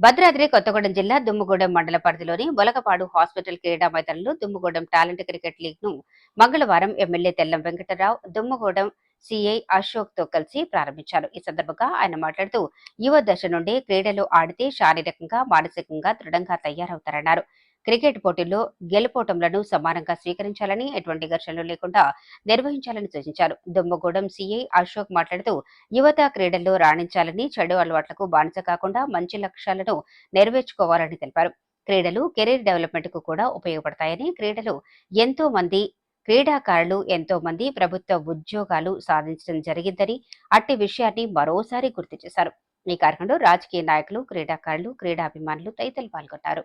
భద్రాద్రి కొత్తగూడెం జిల్లా దుమ్ముగూడెం మండల పరిధిలోని బొలకపాడు హాస్పిటల్ క్రీడా మైదానంలో దుమ్ముగూడెం టాలెంట్ క్రికెట్ లీగ్ను మంగళవారం ఎమ్మెల్యే తెల్లం వెంకటరావు దుమ్ముగూడెం సిఐ అశోక్తో కలిసి ప్రారంభించారు. ఈ సందర్భంగా ఆయన మాట్లాడుతూ యువ దశ నుండి క్రీడలు ఆడితే శారీరకంగా మానసికంగా దృఢంగా తయారవుతారన్నారు. క్రికెట్ పోటీల్లో గెలుపోటంలను సమానంగా స్వీకరించాలని ఎటువంటి ఘర్షణలు లేకుండా నిర్వహించాలని సూచించారు. దుమ్మగూడెం సీఐ అశోక్ మాట్లాడుతూ యువత క్రీడల్లో రాణించాలని చెడు అలవాట్లకు బానిస కాకుండా మంచి లక్ష్యాలను నెరవేర్చుకోవాలని తెలిపారు. క్రీడలు కెరీర్ డెవలప్మెంట్కు కూడా ఉపయోగపడతాయని క్రీడలు ఎంతో మంది క్రీడాకారులు ఎంతో మంది ప్రభుత్వ ఉద్యోగాలు సాధించడం జరిగిందని అట్టి విషయాన్ని మరోసారి గుర్తు చేశారు. ఈ కార్యక్రమంలో రాజకీయ నాయకులు క్రీడాకారులు క్రీడాభిమానులు తదితరులు పాల్గొన్నారు.